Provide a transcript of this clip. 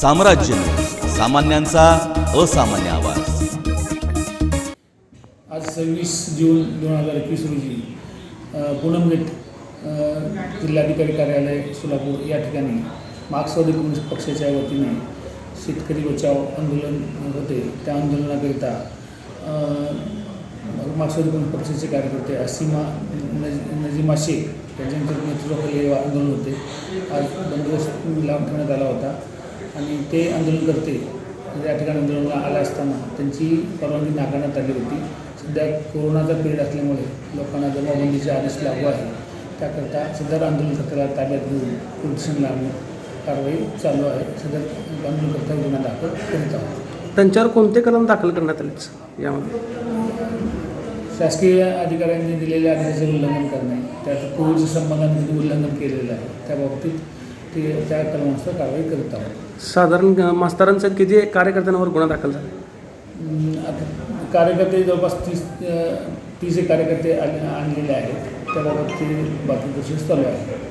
साम्राज्य सामान्यांचा असामान्य आवाज. आज सव्वीस जून दोन हजार एकवीस रोजी अ, जिल्हाधिकारी कार्यालय सोलापूर या ठिकाणी मार्क्सवादी कम्युनिस्ट पक्षाच्या वतीने शेतकरी बचाव आंदोलन होते. त्या आंदोलनाकरिता मार्क्सवादी कम्युनिस्ट पक्षाचे कार्यकर्ते असीमा नज नजीमा शेख यांच्या नेतृत्वाखाली आंदोलन होते. आज बंदोबस्त लांब ठेवण्यात आला होता. आणि ते आंदोलनकर्ते या ठिकाणी आंदोलनाला आला असताना त्यांची परवानगी नाकारण्यात आली होती. सध्या कोरोनाचा पिरियड असल्यामुळे लोकांना जमावबंदीचे आदेश लागू आहे त्याकरता सदर आंदोलनकर्त्याला ताब्यात घेऊन पोलीस स्टेशनला आणून कारवाई चालू आहे. सदर आंदोलनकर्ता गुन्हा दाखल करीत आहोत. त्यांच्यावर कोणते कलम दाखल करण्यात आले यामध्ये? शासकीय अधिकाऱ्यांनी दिलेल्या आदेशाचे उल्लंघन करणे त्यात कोविडच्या संबंधाने उल्लंघन केलेलं आहे. त्या बाबतीत ते त्या कलमानुसार कारवाई करीत आहोत. साधारण अ, मास्तरांचे किती कार्यकर्त्यांवर गुन्हा दाखल झाला? अं, आता कार्यकर्ते जवळपास तीस अं, तीस एक कार्यकर्ते आले आणलेले आहेत. त्या बाबत ते चालू आहे.